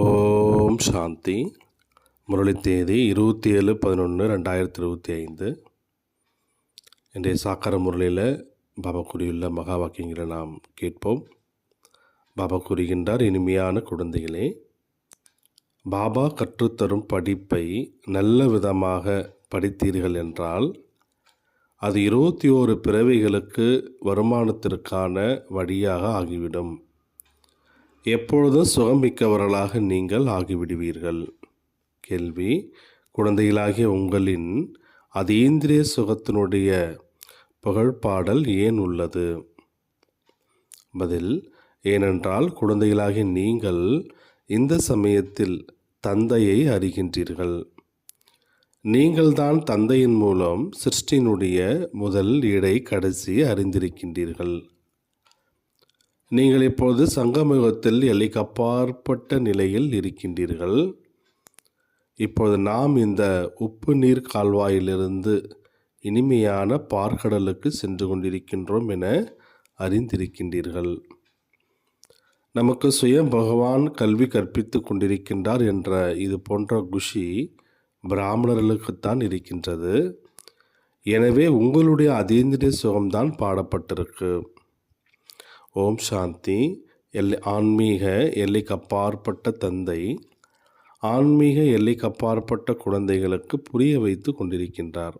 ஓம் சாந்தி. முரளி தேதி இருபத்தி ஏழு பதினொன்று ரெண்டாயிரத்தி இருபத்தி ஐந்து இன்றைய சாக்கர முரளியில் பாபா கூறியுள்ள மகா வாக்கியங்களை நாம் கேட்போம். பாபா கூறுகின்றார் இனிமையான குழந்தைகளே பாபா கற்றுத்தரும் படிப்பை நல்ல விதமாக படித்தீர்கள் என்றால் அது இருபத்தி ஓரு பிறவிகளுக்கு வருமானத்திற்கான வழியாக ஆகிவிடும். எப்பொழுதும் சுகமிக்கவர்களாக நீங்கள் ஆகிவிடுவீர்கள்? கேள்வி. குழந்தைகளாகிய உங்களின் அதீந்திரிய சுகத்தினுடைய புகழ்பாடல் ஏன் உள்ளது? பதில். ஏனென்றால் குழந்தைகளாகிய நீங்கள் இந்த சமயத்தில் தந்தையை அறிகின்றீர்கள். நீங்கள்தான் தந்தையின் மூலம் சிருஷ்டினுடைய முதல் இடை கடைசி அறிந்திருக்கின்றீர்கள். நீங்கள் இப்பொழுது சங்கமுகத்தில் எல்லைக்கப்பாற்பட்ட நிலையில் இருக்கின்றீர்கள். இப்பொழுது நாம் இந்த உப்பு நீர் கால்வாயிலிருந்து இனிமையான பார்க்கடலுக்கு சென்று கொண்டிருக்கின்றோம் என அறிந்திருக்கின்றீர்கள். நமக்கு சுயம் பகவான் கல்வி கற்பித்து கொண்டிருக்கின்றார் என்ற இது போன்ற குஷி பிராமணர்களுக்குத்தான் இருக்கின்றது. எனவே உங்களுடைய அதீந்திரிய சுகம்தான் பாடப்பட்டிருக்கு. ஓம் சாந்தி. எல்லை ஆன்மீக எல்லைக்கப்பாற்பட்ட தந்தை ஆன்மீக எல்லைக்கப்பாற்பட்ட குழந்தைகளுக்கு புரிய வைத்து கொண்டிருக்கின்றார்.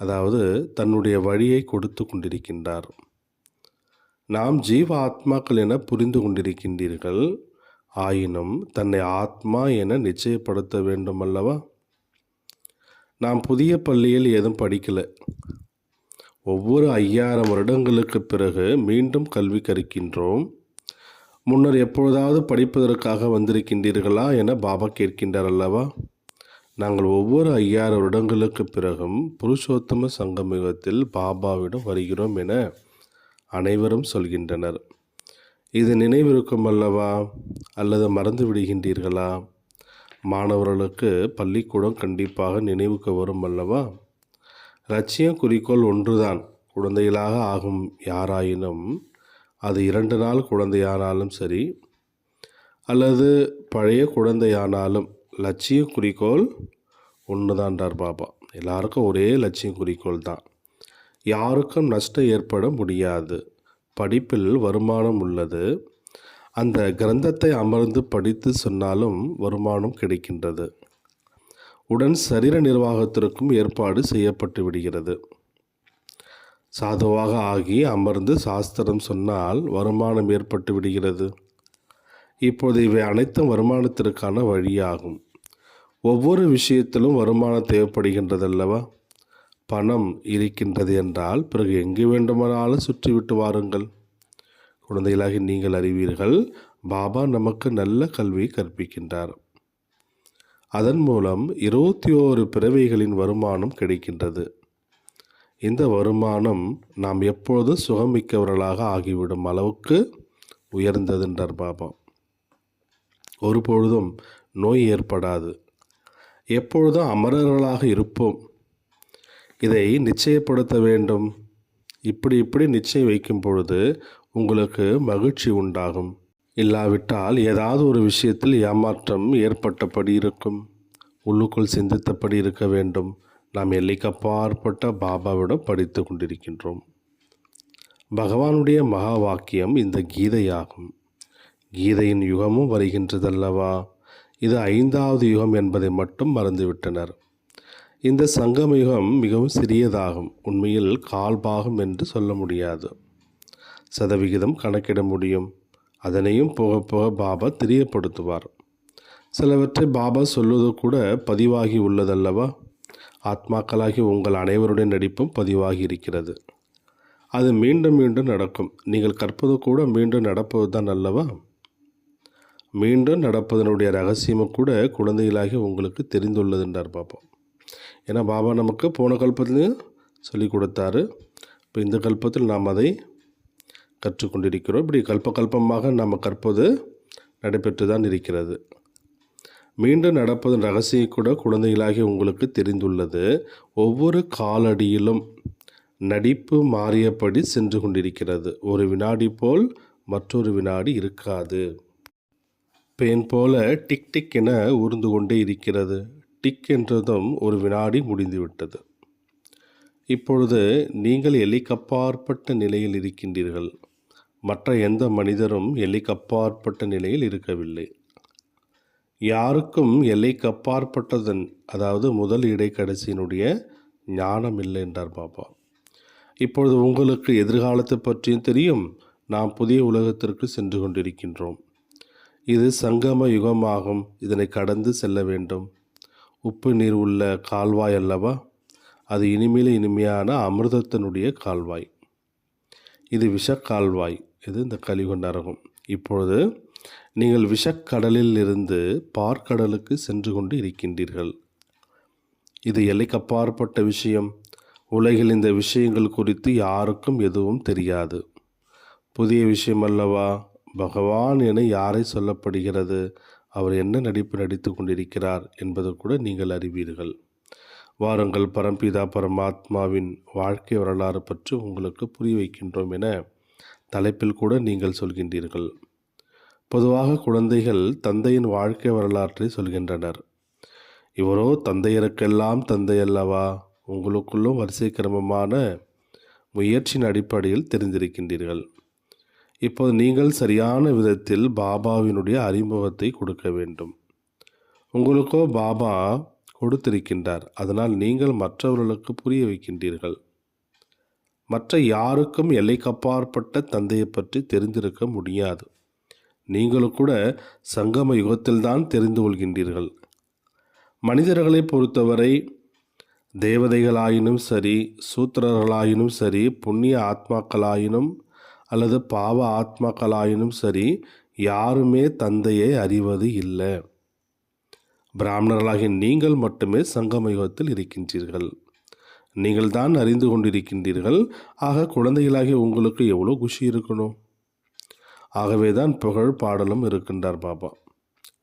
அதாவது தன்னுடைய வழியை கொடுத்து கொண்டிருக்கின்றார். நாம் ஜீவ ஆத்மாக்கள் என புரிந்து கொண்டிருக்கின்றீர்கள். ஆயினும் தன்னை ஆத்மா என நிச்சயப்படுத்த வேண்டும் அல்லவா நாம் புதிய பள்ளியில் எதுவும் படிக்கலை. ஒவ்வொரு ஐயாயிரம் வருடங்களுக்கு பிறகு மீண்டும் கல்வி கற்கின்றோம். முன்னர் எப்பொழுதாவது படிப்பதற்காக வந்திருக்கின்றீர்களா என பாபா கேட்கின்றார் அல்லவா? நாங்கள் ஒவ்வொரு ஐயாயிரம் வருடங்களுக்கு பிறகும் புருஷோத்தம சங்கமிகத்தில் பாபாவிடம் வருகிறோம் என அனைவரும் சொல்கின்றனர். இது நினைவிருக்கும் அல்லவா? அல்லது மறந்து விடுகின்றீர்களா? மாணவர்களுக்கு பள்ளிக்கூடம் கண்டிப்பாக நினைவுக்கு வரும் அல்லவா? லட்சியம் குறிக்கோள் ஒன்றுதான். குழந்தைகளாக ஆகும் யாராயினும் அது இரண்டு நாள் குழந்தையானாலும் சரி அல்லது பழைய குழந்தையானாலும் லட்சிய குறிக்கோள் ஒன்று தான்டார் பாபா எல்லாருக்கும் ஒரே லட்சியம் குறிக்கோள் தான். யாருக்கும் நஷ்டம் ஏற்பட முடியாது. படிப்பில் வருமானம் உள்ளது. அந்த கிரந்தத்தை அமர்ந்து படித்து சொன்னாலும் வருமானம் கிடைக்கின்றது. உடன் சரீர நிர்வாகத்திற்கும் ஏற்பாடு செய்யப்பட்டு விடுகிறது. சாதுவாக ஆகி அமர்ந்து சாஸ்திரம் சொன்னால் வருமானம் ஏற்பட்டு விடுகிறது. இப்போது இவை அனைத்தும் வருமானத்திற்கான வழியாகும். ஒவ்வொரு விஷயத்திலும் வருமானம் தேவைப்படுகின்றதல்லவா? பணம் இருக்கின்றது என்றால் பிறகு எங்கு வேண்டுமானாலும் சுற்றிவிட்டு வாருங்கள். குழந்தைகளாகி நீங்கள் அறிவீர்கள் பாபா நமக்கு நல்ல கல்வியை கற்பிக்கின்றார். அதன் மூலம் இருபத்தி ஓரு பிறவிகளின் வருமானம் கிடைக்கின்றது. இந்த வருமானம் நாம் எப்பொழுதும் சுகமிக்கவர்களாக ஆகிவிடும் அளவுக்கு உயர்ந்ததுன்றார் பாபா ஒருபொழுதும் நோய் ஏற்படாது. எப்பொழுதும் அமரர்களாக இருப்போம்? இதை நிச்சயப்படுத்த வேண்டும். இப்படி இப்படி நிச்சயம் வைக்கும் பொழுது உங்களுக்கு மகிழ்ச்சி உண்டாகும். இல்லாவிட்டால் ஏதாவது ஒரு விஷயத்தில் ஏமாற்றம் ஏற்பட்டபடி இருக்கும் உள்ளுக்குள் சிந்தித்தபடி இருக்க வேண்டும். நாம் எல்லைக்கப்பாற்பட்ட பாபாவிடம் படித்து கொண்டிருக்கின்றோம். பகவானுடைய மகா வாக்கியம் இந்த கீதையாகும். கீதையின் யுகமும் வருகின்றதல்லவா? இது ஐந்தாவது யுகம் என்பதை மட்டும் மறந்துவிட்டனர். இந்த சங்கம யுகம் மிகவும் சிறியதாகும். உண்மையில் கால்பாகம் என்று சொல்ல முடியாது. சதவிகிதம் கணக்கிட முடியும். அதனையும் போக போக பாபா தெரியப்படுத்துவார். சிலவற்றை பாபா சொல்வது கூட பதிவாகி உள்ளதல்லவா? ஆத்மாக்களாகி உங்கள் அனைவருடைய நடிப்பும் பதிவாகி இருக்கிறது. அது மீண்டும் மீண்டும் நடக்கும். நீங்கள் கற்பது கூட மீண்டும் நடப்பது தான் அல்லவா? மீண்டும் நடப்பதனுடைய ரகசியமும் கூட குழந்தைகளாகி உங்களுக்கு தெரிந்துள்ளது என்றார் பாபா. ஏன்னா பாபா நமக்கு போன கல்பத்திலையும் சொல்லிக் கொடுத்தாரு. இப்போ இந்த கல்பத்தில் நாம் அதை கற்றுக்கொண்டிருக்கிறோம். இப்படி கல்பகல்பமாக நாம் கற்பது நடைபெற்று தான் இருக்கிறது. மீண்டும் நடப்பதன் ரகசியம் கூட குழந்தைகளாகி உங்களுக்கு தெரிந்துள்ளது. ஒவ்வொரு காலடியிலும் நடிப்பு மாறியபடி சென்று கொண்டிருக்கிறது. ஒரு வினாடி போல் மற்றொரு வினாடி இருக்காது. பேன் போல டிக் டிக் என ஊர்ந்து கொண்டே இருக்கிறது. டிக் என்றதும் ஒரு வினாடி முடிந்துவிட்டது. இப்பொழுது நீங்கள் எல்லைக்கப்பாற்பட்ட நிலையில் இருக்கின்றீர்கள். மற்ற எந்த மனிதரும் எல்லைக்கப்பாற்பட்ட நிலையில் இருக்கவில்லை. யாருக்கும் எல்லைக்கப்பாற்பட்டதன் அதாவது முதல் இடைக்கடைசியினுடைய ஞானம் இல்லை என்றார் பாபா. இப்பொழுது உங்களுக்கு எதிர்காலத்தை பற்றியும் தெரியும். நாம் புதிய உலகத்திற்கு சென்று கொண்டிருக்கின்றோம். இது சங்கம யுகமாகும். இதனை கடந்து செல்ல வேண்டும். உப்பு நீர் உள்ள கால்வாய் அல்லவா? அது இனிமேல் இனிமையான அமிர்தத்தினுடைய கால்வாய். இது விஷக்கால்வாய் இது இந்த கலியுக நரகம். இப்பொழுது நீங்கள் விஷக்கடலில் இருந்து பார்க்கடலுக்கு சென்று கொண்டு இருக்கின்றீர்கள். இது எல்லைக்கப்பாற்பட்ட விஷயம். உலகில் இந்த விஷயங்கள் குறித்து யாருக்கும் எதுவும் தெரியாது. புதிய விஷயம் அல்லவா பகவான் என யாரை சொல்லப்படுகிறது? அவர் என்ன நடிப்பு நடித்து கொண்டிருக்கிறார் என்பது கூட நீங்கள் அறிவீர்கள். வாருங்கள் பரம்பிதா பரமாத்மாவின் வாழ்க்கை வரலாறு பற்றி உங்களுக்கு புரிய வைக்கின்றோம் என தலைப்பில் கூட நீங்கள் சொல்கின்றீர்கள். பொதுவாக குழந்தைகள் தந்தையின் வாழ்க்கை வரலாற்றை சொல்கின்றனர். இவரோ தந்தையருக்கெல்லாம் தந்தை அல்லவா? உங்களுக்குள்ளும் வரிசை கிரமமான முயற்சியின் அடிப்படையில் தெரிந்திருக்கின்றீர்கள். இப்போது நீங்கள் சரியான விதத்தில் பாபாவினுடைய அறிமுகத்தை கொடுக்க வேண்டும். உங்களுக்கோ பாபா கொடுத்திருக்கின்றார். அதனால் நீங்கள் மற்றவர்களுக்கு புரிய வைக்கின்றீர்கள். மற்ற யாருக்கும் எல்லைக்கப்பாற்பட்ட தந்தையை பற்றி தெரிந்திருக்க முடியாது. நீங்களும் கூட சங்கம யுகத்தில்தான் தெரிந்து கொள்கின்றீர்கள். மனிதர்களை பொறுத்தவரை தேவதைகளாயினும் சரி சூத்திரர்களாயினும் சரி புண்ணிய ஆத்மாக்களாயினும் அல்லது பாவ ஆத்மாக்களாயினும் சரி யாருமே தந்தையை அறிவது இல்லை. பிராமணர்களாகிய நீங்கள் மட்டுமே சங்கம யுகத்தில் இருக்கின்றீர்கள். நீங்கள் தான் அறிந்து கொண்டிருக்கின்றீர்கள். ஆக குழந்தைகளாகிய உங்களுக்கு எவ்வளோ குஷி இருக்கணும்? ஆகவே தான் புகழ் பாடலும் இருக்கின்றார் பாபா.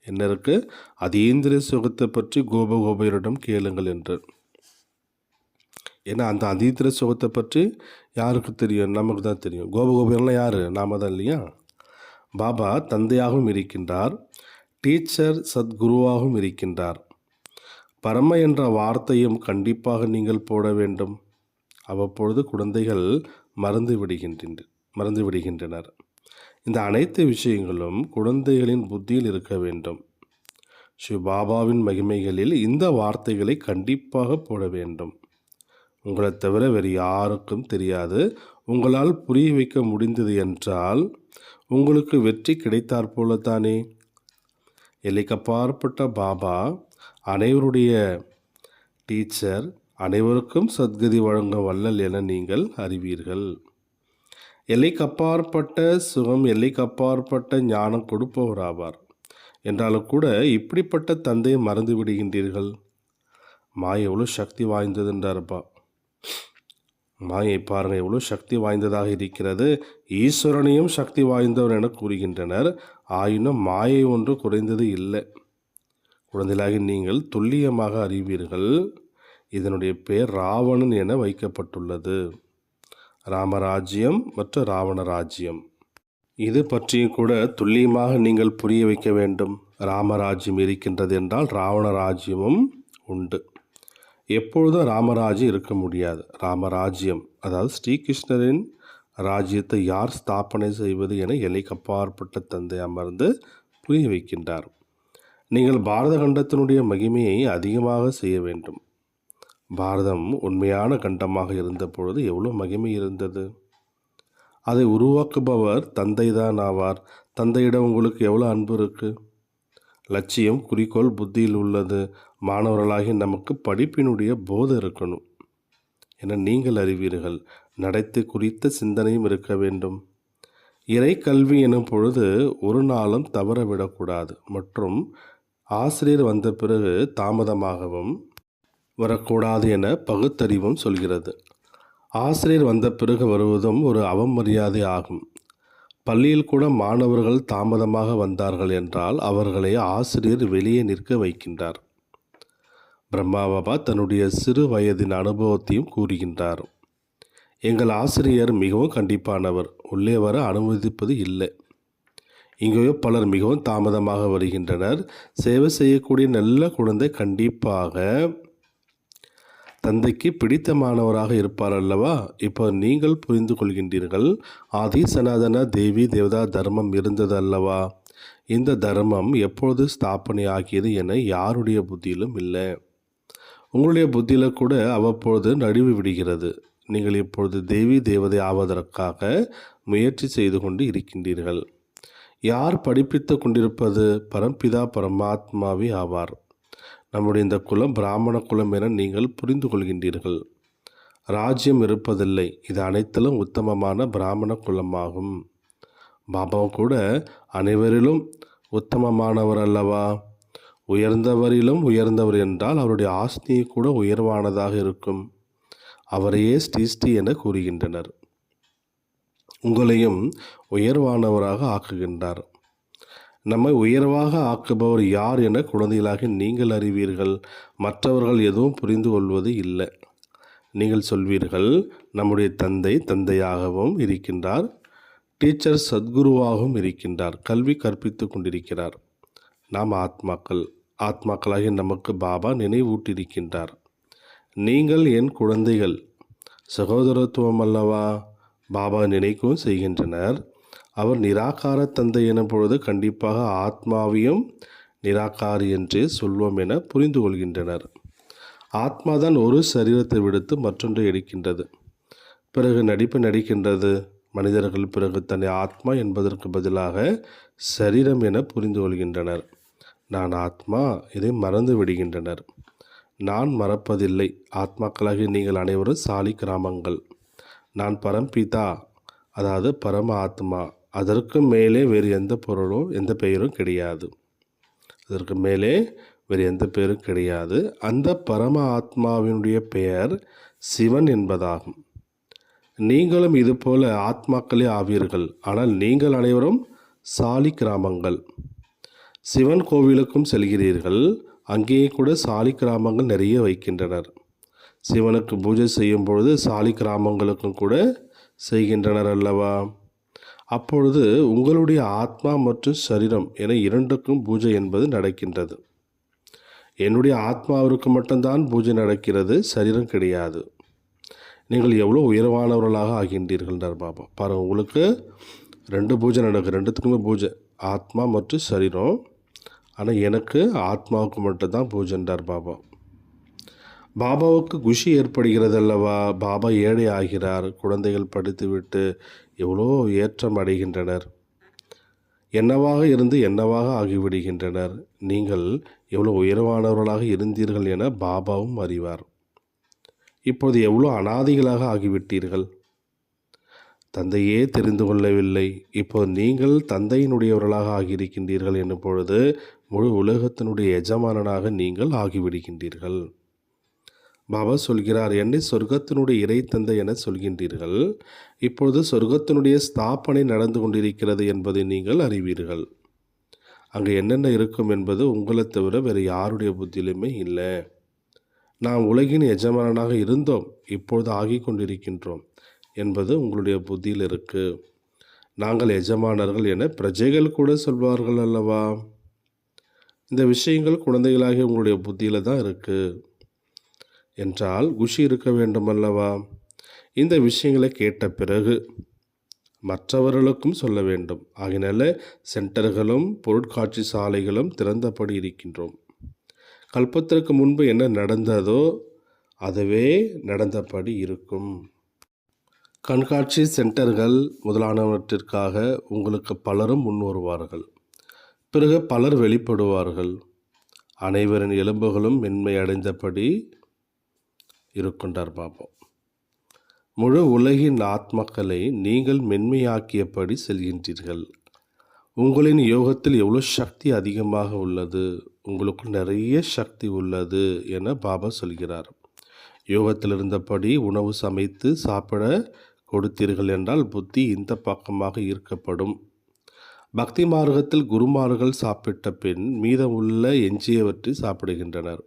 என்ன இருக்கு? அதீந்திரிய சுகத்தை பற்றி கோப கோபையரிடம் கேளுங்கள் என்று. ஏன்னா அந்த அதீந்திர சுகத்தை பற்றி யாருக்கு தெரியும்? நமக்கு தான் தெரியும். கோபகோபையர்லாம் யார்? நாம தான் இல்லையா? பாபா தந்தையாகவும் இருக்கின்றார். டீச்சர் சத்குருவாகவும் இருக்கின்றார். பரம என்ற வார்த்தையும் கண்டிப்பாக நீங்கள் போட வேண்டும். அவ்வப்பொழுது குழந்தைகள் மறந்து விடுகின்றன மறந்து விடுகின்றனர். இந்த அனைத்து விஷயங்களும் குழந்தைகளின் புத்தியில் இருக்க வேண்டும். ஸ்ரீ பாபாவின் மகிமைகளில் இந்த வார்த்தைகளை கண்டிப்பாக போட வேண்டும். உங்களை தவிர வேறு யாருக்கும் தெரியாது. உங்களால் புரிய வைக்க முடிந்தது என்றால் உங்களுக்கு வெற்றி கிடைத்தாற் போல தானே எல்லைக்கப்பாற்பட்ட பாபா அனைவருடைய டீச்சர் அனைவருக்கும் சத்கதி வழங்க வல்லல் என நீங்கள் அறிவீர்கள். எல்லைக்கப்பாற்பட்ட சுகம் எல்லைக்கப்பாற்பட்ட ஞானம் கொடுப்பவர் ஆவார் என்றாலும் கூட இப்படிப்பட்ட தந்தையை மறந்து விடுகின்றீர்கள்? மாய் எவ்வளோ சக்தி வாய்ந்ததுன்றார்ப்பா மாயை பாருங்கள் எவ்வளோ சக்தி வாய்ந்ததாக இருக்கிறது. ஈஸ்வரனையும் சக்தி வாய்ந்தவர் என கூறுகின்றனர். ஆயினும் மாயை ஒன்று குறைந்தது இல்லை. குழந்தைகளாகி நீங்கள் துல்லியமாக அறிவீர்கள். இதனுடைய பெயர் ராவணன் என வைக்கப்பட்டுள்ளது. ராமராஜ்யம் மற்றும் ராவண ராஜ்யம் இது பற்றியும் கூட துல்லியமாக நீங்கள் புரிய வைக்க வேண்டும். ராமராஜ்யம் இருக்கின்றது என்றால் ராவண ராஜ்யமும் உண்டு. எப்பொழுதும் ராமராஜ்யம் இருக்க முடியாது. ராமராஜ்யம் அதாவது ஸ்ரீகிருஷ்ணரின் ராஜ்யத்தை யார் ஸ்தாபனை செய்வது என எல்லைக்கப்பாற்பட்ட தந்தை அமர்ந்து புரிய வைக்கின்றார். நீங்கள் பாரத கண்டத்தினுடைய மகிமையை அதிகமாக செய்ய வேண்டும். பாரதம் உண்மையான கண்டமாக இருந்த பொழுது எவ்வளோ மகிமை இருந்தது? அதை உருவாக்குபவர் தந்தை தான் ஆவார். தந்தையிடம் உங்களுக்கு எவ்வளோ அன்பு இருக்குது லட்சியம் குறிக்கோள் புத்தியில் உள்ளது. மாணவர்களாகி நமக்கு படிப்பினுடைய போதை இருக்கணும். என நீங்கள் அறிவீர்கள். நடத்தை குறித்த சிந்தனையும் இருக்க வேண்டும். இறை கல்வி எனும் பொழுது ஒரு நாளும் தவற விடக்கூடாது. மற்றும் ஆசிரியர் வந்த பிறகு தாமதமாகவும் வரக்கூடாது என பகுத்தறிவும் சொல்கிறது. ஆசிரியர் வந்த பிறகு வருவதும் ஒரு அவமரியாதை ஆகும். பள்ளியில் கூட மாணவர்கள் தாமதமாக வந்தார்கள் என்றால் அவர்களை ஆசிரியர் வெளியே நிற்க வைக்கின்றார். பிரம்மா பாபா தன்னுடைய சிறு வயதின் அனுபவத்தையும் கூறுகின்றார். எங்கள் ஆசிரியர் மிகவும் கண்டிப்பானவர். உள்ளே வர அனுமதிப்பது இல்லை. இங்கேயோ பலர் மிகவும் தாமதமாக வருகின்றனர். சேவை செய்யக்கூடிய நல்ல குழந்தை கண்டிப்பாக தந்தைக்கு பிடித்தமானவராக இருப்பார் அல்லவா? இப்போ நீங்கள் புரிந்து கொள்கின்றீர்கள் ஆதி சனாதன தேவி தேவதா தர்மம் இருந்தது அல்லவா இந்த தர்மம் எப்பொழுது ஸ்தாபனை ஆகியது என யாருடைய புத்தியிலும் இல்லை. உங்களுடைய புத்தியில் கூட அவ்வப்பொழுது நடுவு விடுகிறது. நீங்கள் இப்பொழுது தேவி தேவதை ஆவதற்காக முயற்சி செய்து கொண்டு இருக்கின்றீர்கள். யார் படிப்பித்து கொண்டிருப்பது பரம்பிதா பரமாத்மாவே ஆவார். நம்முடைய இந்த குலம் பிராமண குலம் என நீங்கள் புரிந்து கொள்கின்றீர்கள். ராஜ்யம் இருப்பதில்லை. இது அனைத்திலும் உத்தமமான பிராமண குலமாகும். பாபாவும் கூட அனைவரிலும் உத்தமமானவர் அல்லவா? உயர்ந்தவரிலும் உயர்ந்தவர் என்றால் அவருடைய ஆஸ்தியை கூட உயர்வானதாக இருக்கும். அவரையே ஸ்ரீ ஸ்ரீ என கூறுகின்றனர். உங்களையும் உயர்வானவராக ஆக்குகின்றார். நம்மை உயர்வாக ஆக்குபவர் யார் என குழந்தைகளாக நீங்கள் அறிவீர்கள். மற்றவர்கள் எதுவும் புரிந்து கொள்வது இல்லை. நீங்கள் சொல்வீர்கள் நம்முடைய தந்தை தந்தையாகவும் இருக்கின்றார். டீச்சர் சத்குருவாகவும் இருக்கின்றார். கல்வி கற்பித்து கொண்டிருக்கிறார். நாம் ஆத்மாக்கள். ஆத்மாக்களாகி நமக்கு பாபா நினைவூட்டியிருக்கின்றார். நீங்கள் என் குழந்தைகள். சகோதரத்துவம் அல்லவா? பாபா நினைக்கவும் செய்கின்றனர். அவர் நிராகார தந்தை எனும் பொழுது கண்டிப்பாக ஆத்மாவையும் நிராகாரி என்றே சொல்வோம் என புரிந்து கொள்கின்றனர். ஆத்மாதான் ஒரு சரீரத்தை விடுத்து மற்றொன்றை எடுக்கின்றது. பிறகு நடிப்பு நடிக்கின்றது. மனிதர்கள் பிறகு தன்னை ஆத்மா என்பதற்கு பதிலாக சரீரம் என புரிந்து கொள்கின்றனர். நான் ஆத்மா இதை மறந்து விடுகின்றனர். நான் மறப்பதில்லை. ஆத்மாக்களாகி நீங்கள் அனைவரும் சாலி கிராமங்கள். நான் பரம்பிதா அதாவது பரம ஆத்மா அதற்கு மேலே வேறு எந்த பொருளும் எந்த பெயரும் கிடையாது. அதற்கு மேலே வேறு எந்த பெயரும் கிடையாது. அந்த பரம ஆத்மாவினுடைய பெயர் சிவன் என்பதாகும். நீங்களும் இதுபோல ஆத்மாக்களே ஆவீர்கள். ஆனால் நீங்கள் அனைவரும் சாலி கிராமங்கள். சிவன் கோவிலுக்கும் செல்கிறீர்கள். அங்கேயே கூட சாலி கிராமங்கள் நிறைய வைக்கின்றனர். சிவனுக்கு பூஜை செய்யும் பொழுது சாலி கிராமங்களுக்கும் கூட செய்கின்றனர் அல்லவா? அப்பொழுது உங்களுடைய ஆத்மா மற்றும் சரீரம் என இரண்டுக்கும் பூஜை என்பது நடக்கின்றது. என்னுடைய ஆத்மாவிற்கு மட்டும்தான் பூஜை நடக்கிறது சரீரம் கிடையாது. நீங்கள் எவ்வளோ உயர்வானவர்களாக ஆகின்றீர்கள்ன்றார் பாபா பாருங்கள் உங்களுக்கு ரெண்டு பூஜை நடக்கும் ரெண்டுத்துக்குமே பூஜை ஆத்மா மற்றும் சரீரம். ஆனால் எனக்கு ஆத்மாவுக்கு மட்டும்தான் பூஜைன்றார் பாபா பாபாவுக்கு குஷி ஏற்படுகிறது அல்லவா பாபா ஏழை ஆகிறார். குழந்தைகள் படித்துவிட்டு எவ்வளோ ஏற்றம் அடைகின்றனர். என்னவாக இருந்து என்னவாக ஆகிவிடுகின்றனர். நீங்கள் எவ்வளோ உயர்வானவர்களாக இருந்தீர்கள் என பாபாவும் அறிவார். இப்போது எவ்வளோ அனாதிகளாக ஆகிவிட்டீர்கள்? தந்தையே தெரிந்து கொள்ளவில்லை. இப்போது நீங்கள் தந்தையினுடையவர்களாக ஆகியிருக்கின்றீர்கள் என்னும் பொழுது முழு உலகத்தினுடைய எஜமானனாக நீங்கள் ஆகிவிடுகின்றீர்கள். பாபா சொல்கிறார் என்னை சொர்க்கத்தினுடைய இறை தந்தை என சொல்கின்றீர்கள். இப்பொழுது சொர்க்கத்தினுடைய ஸ்தாபனை நடந்து கொண்டிருக்கிறது என்பதை நீங்கள் அறிவீர்கள். அங்கே என்னென்ன இருக்கும் என்பது உங்களை தவிர வேறு யாருடைய புத்தியிலுமே இல்லை. நாம் உலகின் எஜமானனாக இருந்தோம் இப்பொழுது ஆகிக் கொண்டிருக்கின்றோம் என்பது உங்களுடைய புத்தியில் இருக்கு. நாங்கள் எஜமானர்கள் என பிரஜைகள் கூட சொல்வார்கள் அல்லவா? இந்த விஷயங்கள் குழந்தைகளாகிய உங்களுடைய புத்தியில் தான் இருக்குது என்றால் குஷி இருக்க வேண்டுமல்லவா? இந்த விஷயங்களை கேட்ட பிறகு மற்றவர்களுக்கும் சொல்ல வேண்டும். ஆகினால சென்டர்களும் பொருட்காட்சி சாலைகளும் திறந்தபடி இருக்கின்றோம். கல்பத்திற்கு முன்பு என்ன நடந்ததோ அதுவே நடந்தபடி இருக்கும். கண்காட்சி சென்டர்கள் முதலானவற்றிற்காக உங்களுக்கு பலரும் முன் வருவார்கள். பிறகு பலர் வெளிப்படுவார்கள். அனைவரின் எலும்புகளும் மென்மை அடைந்தபடி இருக்கின்றார் பாபா முழு உலகின் ஆத்மக்களை நீங்கள் மென்மையாக்கியபடி செல்கின்றீர்கள். உங்களின் யோகத்தில் எவ்வளோ சக்தி அதிகமாக உள்ளது? உங்களுக்கு நிறைய சக்தி உள்ளது என பாபா சொல்கிறார். யோகத்தில் இருந்தபடி உணவு சமைத்து சாப்பிட கொடுத்தீர்கள் என்றால் புத்தி இந்த பக்கமாக ஈர்க்கப்படும். பக்தி மார்க்கத்தில் குருமார்கள் சாப்பிட்ட பின் மீதமுள்ள எஞ்சியவற்றை சாப்பிடுகின்றனர்.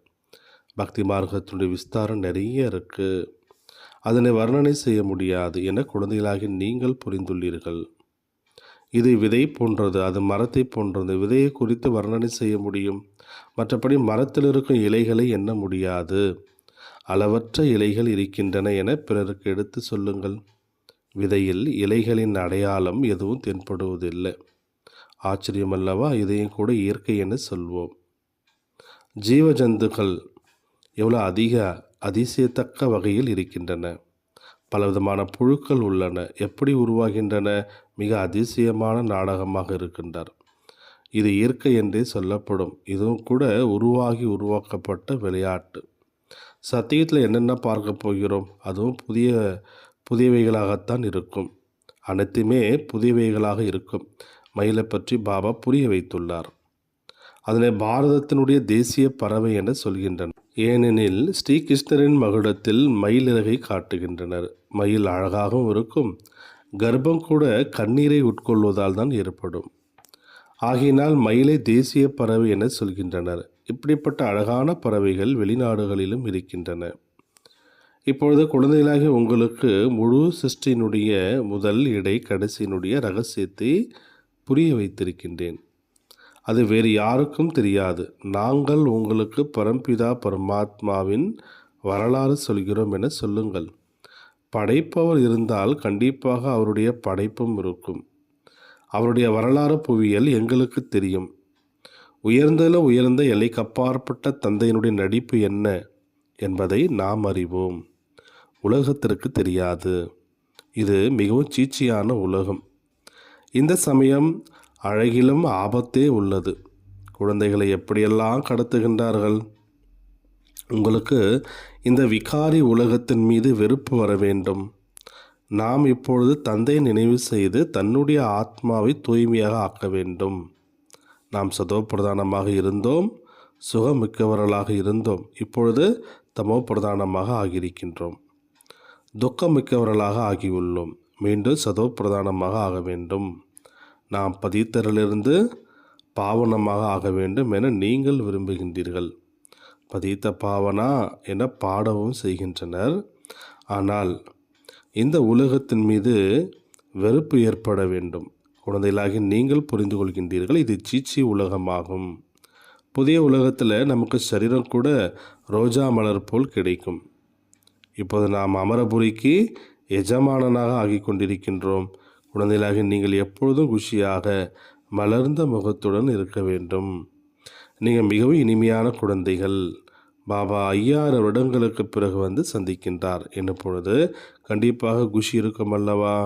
பக்தி மார்க்கத்தினுடைய விஸ்தாரம் நிறைய இருக்குது அதனை வர்ணனை செய்ய முடியாது என குழந்தைகளாகி நீங்கள் புரிந்துள்ளீர்கள். இது விதை போன்றது அது மரத்தை போன்றது. விதையை குறித்து வர்ணனை செய்ய முடியும். மற்றபடி மரத்தில் இருக்கும் இலைகளை எண்ண முடியாது. அளவற்ற இலைகள் இருக்கின்றன என பிறருக்கு எடுத்து சொல்லுங்கள். விதையில் இலைகளின் அடையாளம் எதுவும் தென்படுவதில்லை. ஆச்சரியமல்லவா? இதையும் கூட இயற்கை என சொல்வோம். ஜீவ ஜந்துக்கள் எவ்வளோ அதிக அதிசயத்தக்க வகையில் இருக்கின்றன. பலவிதமான புழுக்கள் உள்ளன. எப்படி உருவாகின்றன? மிக அதிசயமான நாடகமாக இருக்கின்றார் இது இயற்கை என்றே சொல்லப்படும். இதுவும் கூட உருவாகி உருவாக்கப்பட்ட விளையாட்டு. சத்தியத்தில் என்னென்ன பார்க்க போகிறோம்? அதுவும் புதிய புதியவைகளாகத்தான் இருக்கும். அனைத்துமே புதியவைகளாக இருக்கும். மயிலை பற்றி பாபா புரிய வைத்துள்ளார். அதனை பாரதத்தினுடைய தேசிய பறவை என சொல்கின்றனர். ஏனெனில் ஸ்ரீகிருஷ்ணரின் மகுடத்தில் மயிலிறகை காட்டுகின்றனர். மயில் அழகாகவும் இருக்கும். கர்ப்பம் கூட கண்ணீரை உட்கொள்வதால் தான் ஏற்படும். ஆகையினால் மயிலை தேசிய பறவை என சொல்கின்றனர். இப்படிப்பட்ட அழகான பறவைகள் வெளிநாடுகளிலும் இருக்கின்றன. இப்பொழுது குழந்தைகளாகி உங்களுக்கு முழு சிருஷ்டியினுடைய முதல் இடை கடைசியினுடைய ரகசியத்தை புரிய வைத்திருக்கின்றேன். அது வேறு யாருக்கும் தெரியாது. நாங்கள் உங்களுக்கு பரம்பிதா பரமாத்மாவின் வரலாறு சொல்கிறோம் என சொல்லுங்கள். படைப்பவர் இருந்தால் கண்டிப்பாக அவருடைய படைப்பும் இருக்கும். அவருடைய வரலாறு புவியியல் எங்களுக்கு தெரியும். உயர்ந்ததில் உயர்ந்த எல்லைக்கப்பாற்பட்ட தந்தையினுடைய நடிப்பு என்ன என்பதை நாம் அறிவோம். உலகத்திற்கு தெரியாது. இது மிகவும் சீச்சியான உலகம். இந்த சமயம் அழகிலும் ஆபத்தே உள்ளது. குழந்தைகளை எப்படியெல்லாம் கடத்துகின்றார்கள்? உங்களுக்கு இந்த விகாரி உலகத்தின் மீது வெறுப்பு வர வேண்டும். நாம் இப்பொழுது தந்தையை நினைவு செய்து தன்னுடைய ஆத்மாவை தூய்மையாக ஆக்க வேண்டும். நாம் சதோ பிரதானமாக இருந்தோம் சுகமிக்கவர்களாக இருந்தோம். இப்பொழுது தமோ பிரதானமாக ஆகியிருக்கின்றோம். துக்கமிக்கவர்களாக ஆகியுள்ளோம். மீண்டும் சதோ பிரதானமாக ஆக வேண்டும். நாம் பதித்தரிலிருந்து பாவனமாக ஆக வேண்டும் என நீங்கள் விரும்புகின்றீர்கள். பதித்த பாவனா என பாடவும் செய்கின்றனர். ஆனால் இந்த உலகத்தின் மீது வெறுப்பு ஏற்பட வேண்டும். குழந்தைகளாகி நீங்கள் புரிந்து கொள்கின்றீர்கள் இது சீச்சி உலகமாகும். புதிய உலகத்தில் நமக்கு சரீரம் கூட ரோஜா மலர் போல் கிடைக்கும். இப்போது நாம் அமரபுரிக்கு எஜமானனாக ஆகி கொண்டிருக்கின்றோம். குழந்தைகளாக நீங்கள் எப்பொழுதும் குஷியாக மலர்ந்த முகத்துடன் இருக்க வேண்டும். நீங்கள் மிகவும் இனிமையான குழந்தைகள். பாபா ஐயாயிரம் வருடங்களுக்கு பிறகு வந்து சந்திக்கின்றார் என்னும் பொழுது கண்டிப்பாக குஷி இருக்கும் அல்லவா?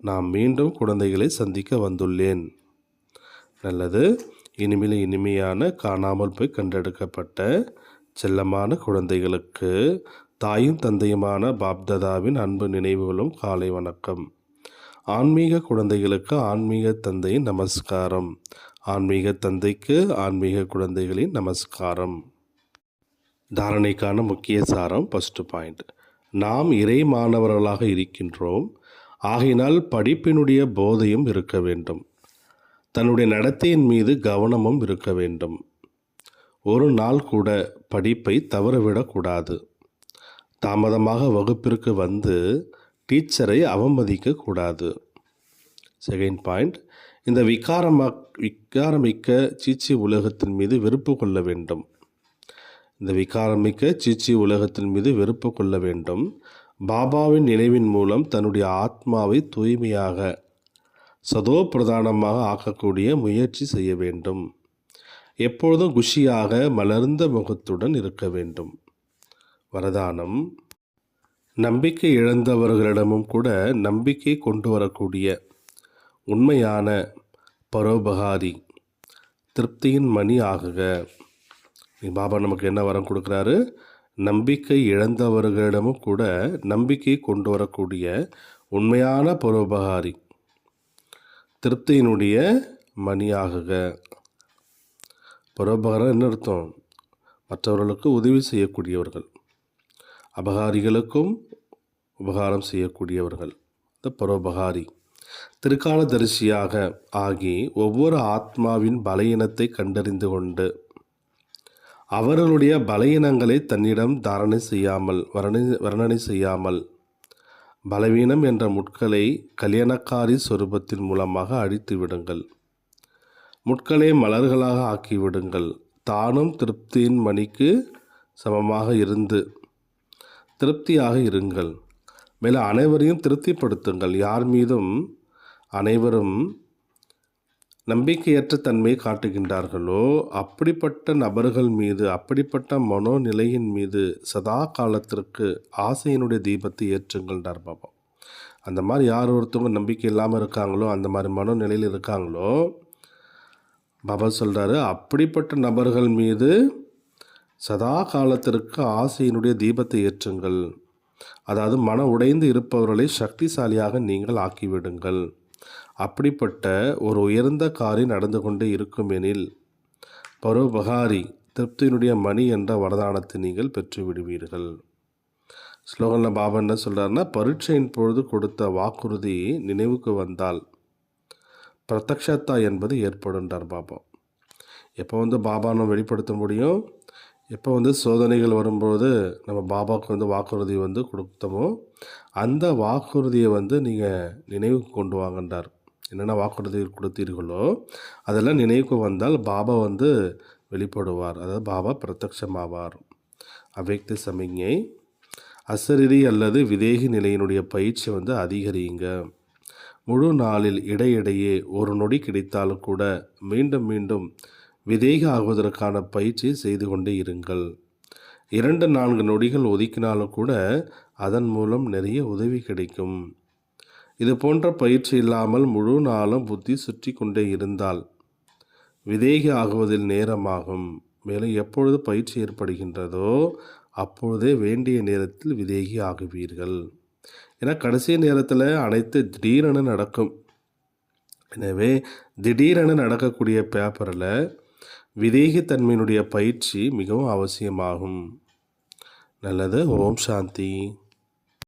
நான் மீண்டும் குழந்தைகளை சந்திக்க வந்துள்ளேன். நல்லது. இனிமேல் இனிமையான காணாமல் போய் கண்டெடுக்கப்பட்ட செல்லமான குழந்தைகளுக்கு தாயும் தந்தையுமான பாப்ததாவின் அன்பு நினைவுகளும் காலை வணக்கம். ஆன்மீக குழந்தைகளுக்கு ஆன்மீக தந்தையின் நமஸ்காரம். ஆன்மீக தந்தைக்கு ஆன்மீக குழந்தைகளின் நமஸ்காரம். தாரணைக்கான முக்கிய சாரம் ஃபஸ்ட்டு பாயிண்ட் நாம் இறை மாணவர்களாக இருக்கின்றோம். ஆகையினால் படிப்பினுடைய போதையும் இருக்க வேண்டும். தன்னுடைய நடத்தையின் மீது கவனமும் இருக்க வேண்டும். ஒரு நாள் கூட படிப்பை தவறவிடக்கூடாது. தாமதமாக வகுப்பிற்கு வந்து டீச்சரை அவமதிக்க கூடாது செகண்ட் பாயிண்ட் இந்த விகாரமா விகாரமிக்க சீச்சி உலகத்தின் மீது வெறுப்பு கொள்ள வேண்டும். இந்த விகாரமிக்க சீச்சி உலகத்தின் மீது வெறுப்பு கொள்ள வேண்டும். பாபாவின் நினைவின் மூலம் தன்னுடைய ஆத்மாவை தூய்மையாக சதோ பிரதானமாக ஆக்கக்கூடிய முயற்சி செய்ய வேண்டும். எப்பொழுதும் குஷியாக மலர்ந்த முகத்துடன் இருக்க வேண்டும். வரதானம். நம்பிக்கை இழந்தவர்களிடமும் கூட நம்பிக்கை கொண்டு வரக்கூடிய உண்மையான பரோபகாரி திருப்தியின் மணி ஆகுக. பாபா நமக்கு என்ன வரம் கொடுக்குறாரு? நம்பிக்கை இழந்தவர்களிடமும் கூட நம்பிக்கை கொண்டு வரக்கூடிய உண்மையான பரோபகாரி திருப்தியினுடைய மணியாகுக பரோபகாரம் என்ன அர்த்தம்? மற்றவர்களுக்கு உதவி செய்யக்கூடியவர்கள். அபகாரிகளுக்கும் உபகாரம் செய்யக்கூடியவர்கள். இந்த பரோபகாரி. திருக்காலதரிசியாக ஆகி ஒவ்வொரு ஆத்மாவின் பலையினத்தை கண்டறிந்து கொண்டு அவர்களுடைய பலையினங்களை தன்னிடம் தாரணை செய்யாமல் வர்ணனை வர்ணனை செய்யாமல் பலவீனம் என்ற முட்களை கல்யாணக்காரி சொரூபத்தின் மூலமாக அழித்து விடுங்கள். முட்களை மலர்களாக ஆக்கிவிடுங்கள் தானும் திருப்தியின் மணிக்கு சமமாக இருந்து திருப்தியாக இருங்கள். மேலும் அனைவரையும் திருப்திப்படுத்துங்கள். யார் மீதும் அனைவரும் நம்பிக்கையற்ற தன்மையை காட்டுகின்றார்களோ அப்படிப்பட்ட நபர்கள் மீது அப்படிப்பட்ட மனோநிலையின் மீது சதா காலத்திற்கு ஆசையினுடைய தீபத்தை ஏற்றுங்கள்ன்றார் பாபா அந்த மாதிரி யார் ஒருத்தவங்க நம்பிக்கை இல்லாமல் இருக்காங்களோ அந்த மாதிரி மனோநிலையில் இருக்காங்களோ பாபா சொல்கிறாரு அப்படிப்பட்ட நபர்கள் மீது சதா காலத்திற்கு ஆசையினுடைய தீபத்தை ஏற்றுங்கள். அதாவது மன உடைந்து இருப்பவர்களை சக்திசாலியாக நீங்கள் ஆக்கிவிடுங்கள். அப்படிப்பட்ட ஒரு உயர்ந்த காரியம் நடந்து கொண்டே இருக்கும் எனில் பரோபகாரி திருப்தியினுடைய மணி என்ற வரதானத்தை நீங்கள் பெற்று விடுவீர்கள் ஸ்லோகனில் பாபா என்ன சொல்கிறாருன்னா பரீட்சையின் பொழுது கொடுத்த வாக்குறுதி நினைவுக்கு வந்தால் பிரத்யக்ஷத்தா என்பது ஏற்படுன்றார் பாபா. எப்போ வந்து பாபா நம்ம வெளிப்படுத்த முடியும்? எப்போ வந்து சோதனைகள் வரும்போது நம்ம பாபாவுக்கு வந்து வாக்குறுதி வந்து கொடுத்தோமோ அந்த வாக்குறுதியை வந்து நீங்கள் நினைவுக்கு கொண்டு வாங்கன்றார். என்னென்ன வாக்குறுதி கொடுத்தீர்களோ அதெல்லாம் நினைவுக்கு வந்தால் பாபா வந்து வெளிப்படுவார். அதாவது பாபா பிரத்யட்சமாவார் அவ்யக்த சமிஞ்ஞை அசரிதி அல்லது விதேகி நிலையினுடைய பயிற்சி வந்து அதிகரியுங்க. முழு நாளில் இடையிடையே ஒரு நொடி கிடைத்தாலும் கூட மீண்டும் மீண்டும் விதேக ஆகுவதற்கான பயிற்சி செய்து கொண்டே இருங்கள். இரண்டு நான்கு நொடிகள் ஒதுக்கினாலும் கூட அதன் மூலம் நிறைய உதவி கிடைக்கும். இது போன்ற பயிற்சி இல்லாமல் முழு நாளும் புத்தி சுற்றி கொண்டே இருந்தால் விதேகி ஆகுவதில் நேரமாகும். மேலும் எப்பொழுது பயிற்சி ஏற்படுகின்றதோ அப்பொழுதே வேண்டிய நேரத்தில் விதேகி ஆகுவீர்கள். ஏன்னா கடைசி நேரத்தில் அனைத்து திடீரென நடக்கும். எனவே திடீரென நடக்கக்கூடிய பேப்பரில் விதேகத்தன்மையினுடைய பயிற்சி மிகவும் அவசியமாகும். நல்லது. ஓம் சாந்தி.